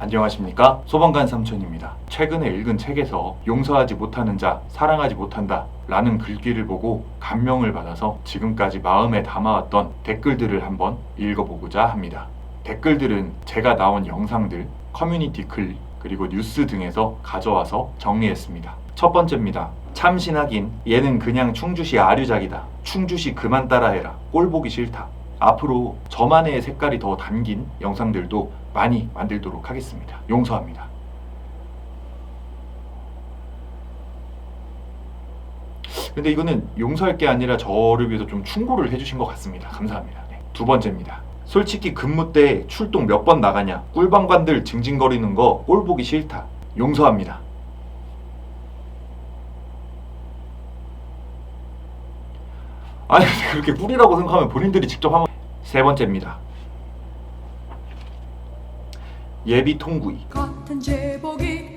안녕하십니까? 소방관 삼촌입니다. 최근에 읽은 책에서 용서하지 못하는 자 사랑하지 못한다 라는 글귀를 보고 감명을 받아서 지금까지 마음에 담아왔던 댓글들을 한번 읽어보고자 합니다. 댓글들은 제가 나온 영상들 커뮤니티 글 그리고 뉴스 등에서 가져와서 정리했습니다. 첫 번째입니다. 참신하긴 얘는 그냥 충주시 아류작이다. 충주시 그만 따라해라. 꼴 보기 싫다 앞으로 저만의 색깔이 더 담긴 영상들도 많이 만들도록 하겠습니다. 용서합니다. 근데 이거는 용서할 게 아니라 저를 위해서 좀 충고를 해주신 것 같습니다. 감사합니다. 네. 두 번째입니다. 솔직히 근무 때 출동 몇 번 나가냐 꿀방관들 징징거리는 거 꼴 보기 싫다. 용서합니다. 아니 그렇게 꿀이라고 생각하면 본인들이 직접 하면 세 번째입니다. 예비 통구이 같은 제복이